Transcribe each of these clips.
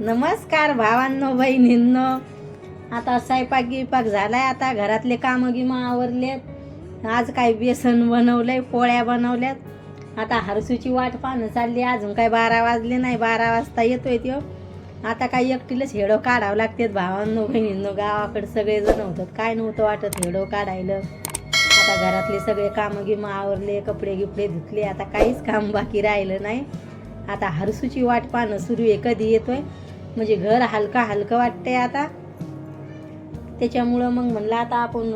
नमस्कार भावांनो बहिणींनो. आता स्वयंपाक गिपाक झालाय. आता घरातले कामं गिमं आवरलेत. आज काय बेसन बनवलंय पोळ्या बनवल्यात. आता हरसूची वाट पाहणं चालली अजून काय बारा वाजले नाही. बारा वाजता येतोय त्यो. आता काय एकटीलाच हेडो काढावं लागतात भावांनो बहिणींनो. गावाकडे सगळेजण होतात. काय नव्हतं वाटत हेडो काढायला. आता घरातले सगळे कामं गिमं आवरले कपडे गिपडे धुतले. आता काहीच काम बाकी राहिलं नाही. आता हरसूची वाट पाहणं सुरू आहे. कधी येतोय? म्हणजे घर हलका हलकं वाटतंय आता. त्याच्यामुळं मग म्हणलं आता आपण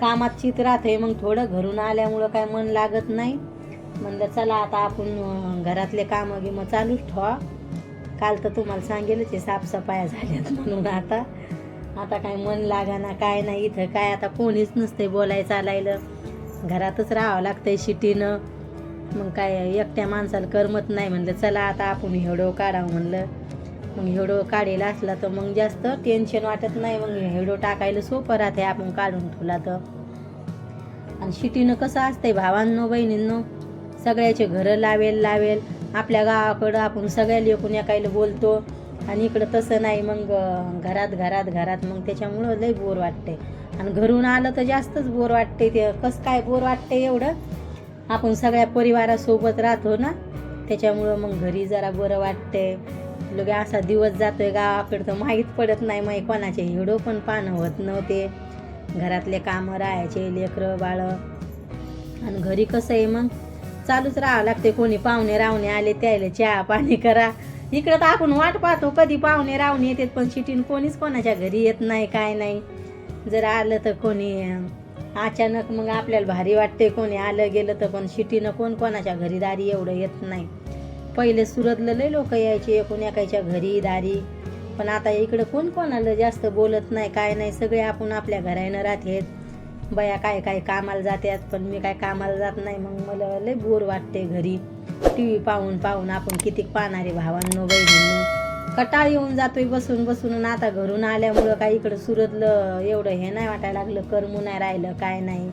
कामात चित आहे मग थोडं घरून आल्यामुळं काय मन लागत नाही. म्हणलं चला आता आपण घरातले कामं गिमं चालूच ठेवा. काल तर तुम्हाला सांगेलच आहे साफसफाया झाल्यात म्हणून आता. आता काय मन लागाना काय नाही इथं काय आता कोणीच नसतंय बोलायचं चालायला. घरातच राहावं लागतंय शिटीनं. मग काय एकट्या माणसाला करमत नाही म्हणलं चला आता आपण हेडो काढावं म्हणलं. मग हेडो काढेला असला तर मग जास्त टेन्शन वाटत नाही. मग हेडो टाकायला सोपं राहते आपण काढून ठेवला तर. आणि शिटीनं कसं असतंय भावांनो बहिणींनो सगळ्याचे घरं लावेल लावेल. आपल्या गावाकडं आपण सगळ्या लेकून एकायला बोलतो. आणि इकडं तसं नाही. मग घरात घरात घरात. मग त्याच्यामुळं लय बोर वाटते आणि घरून आलं तर जास्तच बोर वाटते ते. कसं काय बोर वाटते एवढं? आपण सगळ्या परिवारासोबत राहतो ना? त्याच्यामुळं मग घरी जरा बरं वाटते लगे असा दिवस जातोय गावाकडं तर माहीत पडत नाही माही कोणाचे हिडो पण पानं होत नव्हते. घरातले कामं राहायचे लेकरं बाळं. आणि घरी कसं आहे मग? चालूच राहावं लागते. कोणी पाहुणे रावणे आले त्याला चहा पाणी करा. इकडं तर आपण वाट पाहतो कधी पाहुणे रावणे येतात पण शिटीन कोणीच कोणाच्या घरी येत नाही काय नाही. जर आलं तर कोणी अचानक मग आपल्याला भारी वाटते कोणी आलं गेलं तर पण शिटीनं कोण कोणाच्या घरी दारी एवढं येत नाही. पहिले सुरतला लय लोक यायचे एकूण एकाच्या घरी दारी. पण आता इकडं कोण कोणाला जास्त बोलत नाही काय नाही सगळे आपण आपल्या घरानं राहतेत. बया काय काय कामाला जातात पण मी काय कामाला जात नाही मग मला लय बोर वाटते घरी. टी व्ही पाहून पाहून आपण किती पाहणारे भावांनो बहिणींनो. कटाळ येऊन जातोय बसून बसून आता घरून आल्यामुळं काय इकडं सुरतलं एवढं हे नाही वाटायला लागलं करमू नाही राहिलं काय नाही.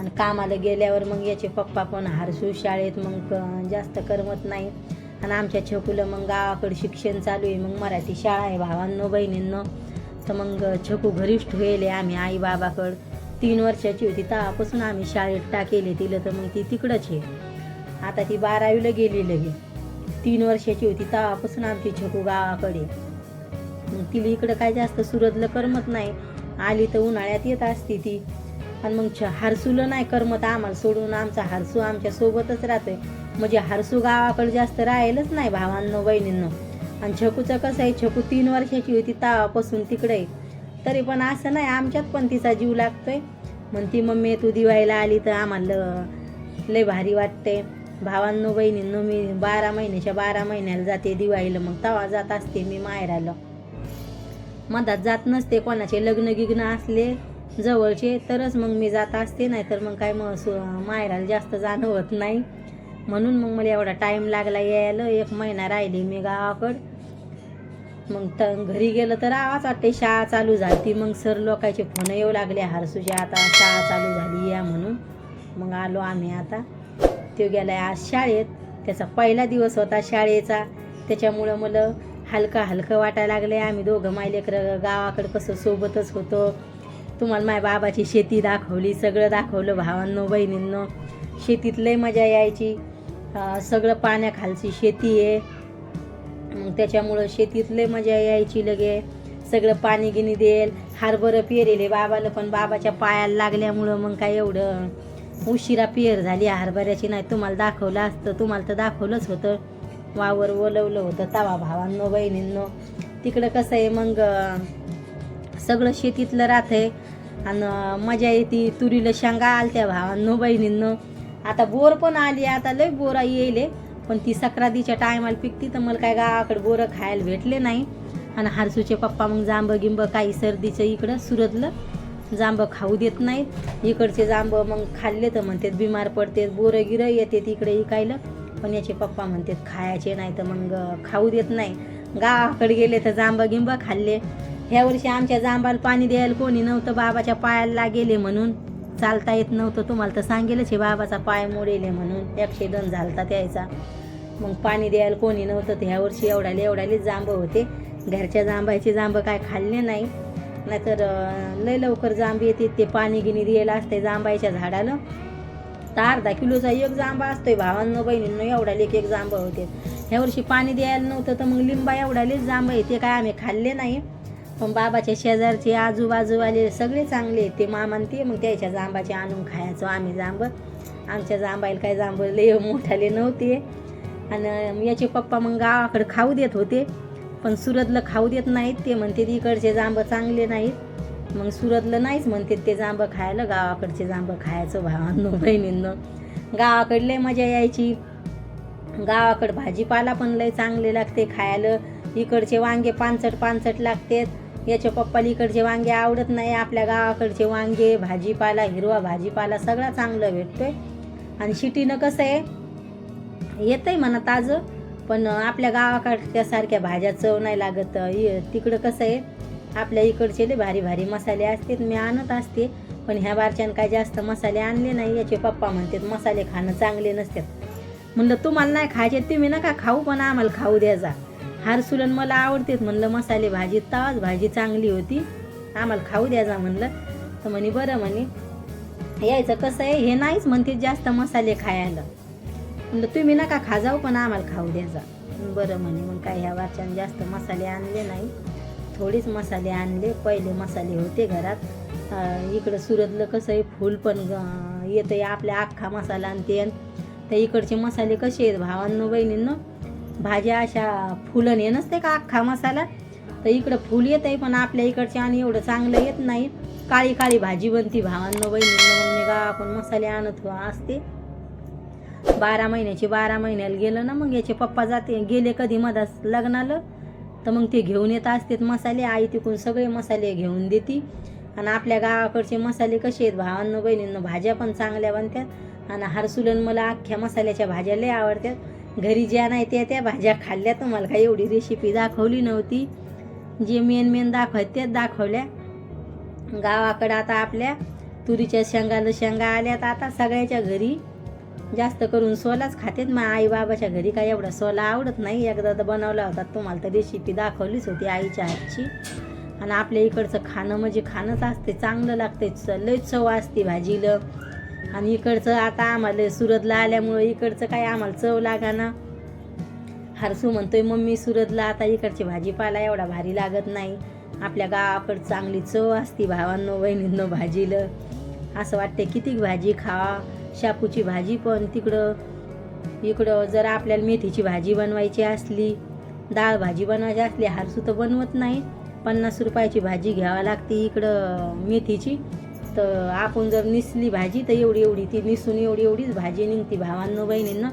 आणि कामाला गेल्यावर मग याचे पप्पा पण हारसू शाळेत मग जास्त करमत नाही. आणि आमच्या छकूला मग गावाकडे शिक्षण चालू आहे. मग मराठी शाळा आहे भावांनो बहिणींनो. तर मग छकू घरीच ठेवले आम्ही आई बाबाकडं तीन वर्षाची होती तेव्हापासून आम्ही शाळेत टाकेले तिला. तर मग ती तिकडंच आहे. आता ती बारावीला गेली लगे. तीन वर्षाची होती तेव्हापासून आमची छकू गावाकडे मग तिला इकडं काय जास्त सुरतलं करमत नाही. आली तर उन्हाळ्यात येत असते ती. आणि मग छ हारसूलं नाही करमत आम्हाला सोडून आमचा हारसू आमच्या सोबतच राहतोय. म्हणजे हारसू गावाकडे जास्त राहिलंच नाही भावांनो बहिणींनो. आणि छकूचं कसं आहे छकू तीन वर्षाची होती तावापासून तिकडे आहे. तरी पण असं नाही आमच्यात पण तिचा जीव लागतोय. म्हणती मम्मी तू दिवाळीला आली तर आम्हाला लय भारी वाटते भावांनो बहिणींनो मी बारा महिन्याच्या बारा महिन्याला जाते दिवाळीला मग तवा जात असते मी माहेराला. मधात जात नसते कोणाचे लग्न गिग्न असले जवळचे तरच मग मी जात असते नाही तर मग काय मग सु- माहेराला जास्त जाणं होत नाही. म्हणून मग मला एवढा टाईम लागला यायला एक महिना राहिली मी गावाकड. मग त घरी गेलं तर आवाज वाटते शाळा चालू झाली मग सर लोकांचे फोन येऊ लागले हरसूचे आता शाळा चालू झाली या म्हणून. मग आलो आम्ही आता. तो गेला आज शाळेत. त्याचा पहिला दिवस होता शाळेचा. त्याच्यामुळं मला हलकं हलकं वाटायला लागलं आम्ही दोघं माय लेकरं गावाकडं कसं सोबतच होतो. तुम्हाला माझ्या बाबाची शेती दाखवली सगळं दाखवलं भावांनो बहिणींनो. शेतीत लय मजा यायची. सगळं पाण्याखालची शेती आहे. मग त्याच्यामुळं शेतीत लय मजा यायची लगे. सगळं पाणी गिनी देईल. हरभरं पेरेले बाबाला पण बाबाच्या पायाला लागल्यामुळं मग काय एवढं? उशिरा पेर झाली हरभऱ्याची नाही तुम्हाला दाखवलं असतं. तुम्हाला तर दाखवलंच होतं. वावर ओलवलं होतं तवा भावांनो बहिणींनो. तिकडं कसं आहे मग सगळं शेतीतलं राहतंय. आणि मजा येते. तुरीला शेंगा आलत्या भावांनो बहिणींनो. आता बोर पण आली आता लय बोरा येईल. पण ती सक्रातीच्या टायमाला पिकती तर मला काय गावाकडे बोरं खायला भेटले नाही. आणि हारसूचे पप्पा मग जांब गिंब काही सर्दीचं इकडं सुरतलं. जांब खाऊ देत नाहीत. इकडचे जांब मग खाल्ले तर म्हणतात बिमार पडते बोरं गिरं येते इकडे इकायला. पण याचे पप्पा म्हणतात खायचे नाही तर मग खाऊ देत नाही. गावाकडे गेले तर जांब गिंब खाल्ले. ह्या वर्षी आमच्या जांबाला पाणी द्यायला कोणी नव्हतं बाबाच्या पायाला गेले म्हणून. चालता येत नव्हतं तुम्हाला तर सांगेलच हे बाबाचा पाय मोडेले म्हणून. एकशे दोन झालता त्याचा. मग पाणी द्यायला कोणी नव्हतं तर ह्या वर्षी एवढ्याले एवढ्याले जांब होते. घरच्या जांबायचे जांभं काय खाल्ले नाही. नाहीतर लय लवकर जांब येते ते पाणी गिनी द्यायला असते जांबाईच्या झाडाला. तर अर्धा किलोचा एक जांबा असतोय भावांनो बहिणींनो एवढ्याले एक एक जांब होते. ह्या वर्षी पाणी द्यायला नव्हतं तर मग लिंबा एवढ्यालेच जांब येते काय आम्ही खाल्ले नाही. पण बाबाच्या शेजारचे आजूबाजूवाले सगळे चांगले आहेत. ते मामान ते मग त्याच्या जांबाचे आणून खायचो आम्ही जांब. आमच्या जांबाईला काय जांब लय मोठाले नव्हते. आणि याचे पप्पा मग गावाकडे खाऊ देत होते पण सुरतला खाऊ देत नाहीत. ते म्हणते इकडचे जांब चांगले नाहीत. मग सुरतलं नाहीच म्हणते ते जांब खायला गावाकडचे जांब खायचं भावांनो बहिणींनो. गावाकडे लय मजा यायची. गावाकडे भाजीपाला पण लय चांगले लागते खायला. इकडचे वांगे पानचट पानचट लागतात. याच्या पप्पाला इकडचे वांगे आवडत नाही आपल्या गावाकडचे वांगे भाजीपाला हिरवा भाजीपाला सगळा चांगलं भेटतोय. आणि शिटीनं कसं आहे येतंय म्हणा ताजं पण आपल्या गावाकडच्या सारख्या भाज्या चव नाही लागत. तिकडं कसं आहे आपल्या इकडचे लय भारी भारी मसाले असतात मी आणत असते पण ह्या बारच्यानं काय जास्त मसाले आणले नाही. याचे पप्पा म्हणतात मसाले खाणं चांगले नसतात. म्हणलं तुम्हाला नाही खायचे तुम्ही नका खाऊ पण आम्हाला खाऊ द्या जा. हारसुलन मला आवडतेच. म्हणलं मसाले भाजी ताज भाजी चांगली होती. आम्हाला खाऊ द्यायचा म्हणलं. तर म्हणे बरं म्हणे. यायचं कसं आहे हे नाहीच म्हणते जास्त मसाले खायला. म्हणलं तुम्ही नका खा जाऊ पण आम्हाला खाऊ द्यायचा बरं म्हणे मग काय ह्या वाच्यानं जास्त मसाले आणले नाही. थोडेच मसाले आणले. पहिले मसाले होते घरात. इकडं सुरतलं कसं आहे फूल पण येतं आहे आपल्या अख्खा मसाला आणि ते. तर इकडचे मसाले कसे आहेत भावांनो बहिणींनो? भाज्या अशा फुलं हे नसते का अख्खा मसाला? तर इकडं फुल येत आहे पण आपल्या इकडचे आणि एवढं चांगलं येत नाही. काळी काळी भाजी बनती भावांनो बहिणींना मग मी मसाले आणत हो, असते. बारा महिन्याचे बारा महिन्याला गेलं ना मग याचे पप्पा जाते. गेले कधी मधास लग्नाला तर मग ते घेऊन येत असतात मसाले. आई तिकून सगळे मसाले घेऊन देते. आणि आपल्या गावाकडचे मसाले कसे आहेत भावांनो बहिणींना भाज्या पण चांगल्या बनतात आणि हरसुलन मला अख्ख्या मसाल्याच्या भाज्या लय आवडतात घरी ज्या नाही त्या त्या भाज्या खाल्ल्या तुम्हाला काही एवढी रेसिपी दाखवली नव्हती. जे मेन मेन दाखवत त्याच दाखवल्या. गावाकडं आता आपल्या तुरीच्या शेंगानं शेंगा आल्यात आता सगळ्याच्या घरी जास्त करून सोलाच खातेत. मग आई बाबाच्या घरी काय एवढा सोला आवडत नाही. एकदा तर बनवला होता. तुम्हाला तर रेसिपी दाखवलीच होती आईच्या हातची. आणि आपल्या इकडचं खाणं म्हणजे खाणंच असते. चांगलं लागते. च- लय चव असते भाजीला. आणि इकडचं आता आम्हाला सुरतला आल्यामुळं इकडचं काय आम्हाला चव लागाना. हरसू म्हणतोय मम्मी सुरतला आता इकडची भाजीपाला एवढा भारी लागत नाही. आपल्या गावाकडं चांगली चव असती भावांनो बहिणींनो भाजीलं. असं वाटते किती भाजी खावा. शापूची भाजी पण तिकडं इकडं जर आपल्याला मेथीची भाजी बनवायची असली डाळ भाजी बनवायची असली हरसू तर बनवत नाही. पन्नास रुपयाची भाजी घ्यावी लागते इकडं मेथीची. तर आपण जर निसली भाजी तर एवढी एवढी ती निसून एवढी एवढीच भाजी निघते भावांनो बहिणींना.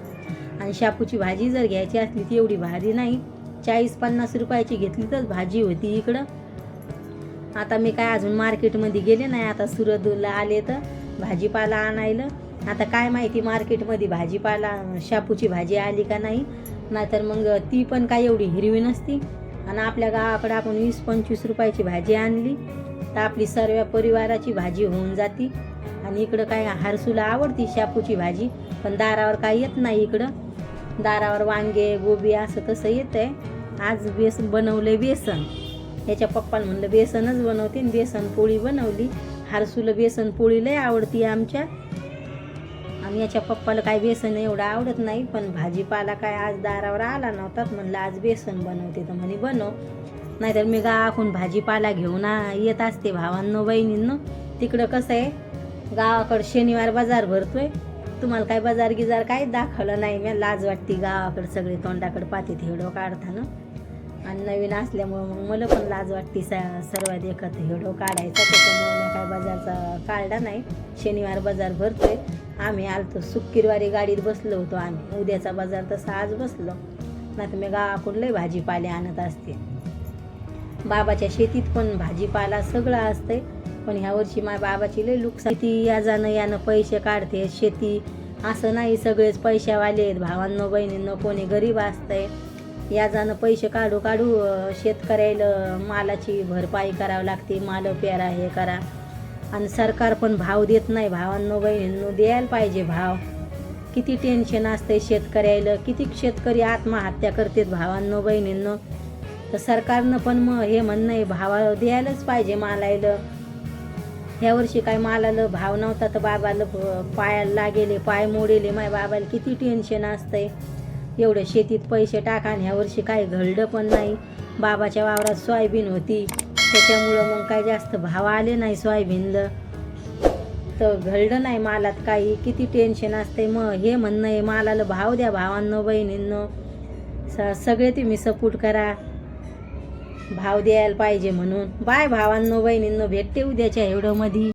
आणि शापूची भाजी जर घ्यायची असली ती एवढी भारी नाही. चाळीस पन्नास रुपयाची घेतली तर भाजी होती इकडं. आता मी काय अजून मार्केटमध्ये गेले नाही आता सुरतला आले तर भाजीपाला आणायला. आता काय माहिती मार्केटमध्ये भाजीपाला शापूची भाजी आली का नाही. नाहीतर मग ती पण काय एवढी हिरवी नसती. आणि आपल्या गावाकडे आपण वीस पंचवीस रुपयाची भाजी आणली. तर आपली सर्व परिवाराची भाजी होऊन जाती. आणि इकडं काय हारसूला आवडती शापूची भाजी. पण दारावर काय येत नाही इकडं. दारावर वांगे गोबी असं तसं येतं आहे आज बेस बनवलं बेसन. याच्या पप्पाला म्हणलं बेसनच बनवते आणि बेसन पोळी बनवली. हारसूला बेसन पोळी लय आवडती आमच्या. आणि याच्या पप्पाला काय बेसन एवढं आवडत नाही पण भाजीपाला काय आज दारावर आला नव्हता. म्हणलं आज बेसन बनवते. तर म्हणे बनव. नाहीतर मी गावाकडून भाजीपाला घेऊन आ- येत असते भावांनो बहिणींनो. तिकडं कसं आहे गावाकडं शनिवार बाजार भरतोय. तुम्हाला काय बाजार गिजार काय दाखवलं नाही. मी लाज वाटते गावाकडं सगळे तोंडाकडे पाहते हेडो काढताना. आणि नवीन असल्यामुळं मग मला पण लाज वाटते स सर्वात एकत हेडो काढायचा. त्याच्यामुळं मी काय बाजारचा काढला नाही. शनिवार बाजार भरतोय. आम्ही आलतो शुक्रवारी गाडीत बसलो होतो आम्ही. उद्याचा बाजार तसा आज बसलो. नाही तर मी गावाकडून लय भाजीपाले आणत असते. बाबाच्या शेतीत पण भाजीपाला सगळं असतंय. पण ह्या वर्षी माझ्या बाबाची लय नुकसान. ती याजानं यानं पैसे काढते शेती असं नाही सगळेच पैशावाले आहेत. भावांनो बहिणींनो कोणी गरीब असतंय. याजानं पैसे काढू काढू शेतकऱ्याला मालाची भरपाई करावी लागते. माल पेरा हे करा. आणि सरकार पण भाव देत नाही. भावांनो बहिणींनो द्यायला पाहिजे भाव. किती टेन्शन असते शेतकऱ्याला. किती शेतकरी आत्महत्या करतात भावांनो बहिणींनो. तर सरकारनं पण मग हे म्हणणं आहे भावाला द्यायलाच पाहिजे मालायला. ह्या वर्षी काय मालाला भाव नव्हता तर बाबाला पायाला लागेले पाय मोडेले. माय बाबाला किती टेन्शन असतंय. एवढं शेतीत पैसे टाका आणि ह्या वर्षी काही घडलं पण नाही. बाबाच्या वावरात सोयाबीन होती. त्याच्यामुळं मग काय जास्त भाव आले नाही सोयाबीनला. तर घडलं नाही मालात काही. किती टेन्शन असते मग हे म्हणणं आहे मालाला भाव द्या भावांनो बहिणींनो. स सगळे तुम्ही सपोर्ट करा. भाव द्यायला पाहिजे म्हणून. बाय भावांनो बहिणींनो भेटते उद्याच्या एवढं मधी.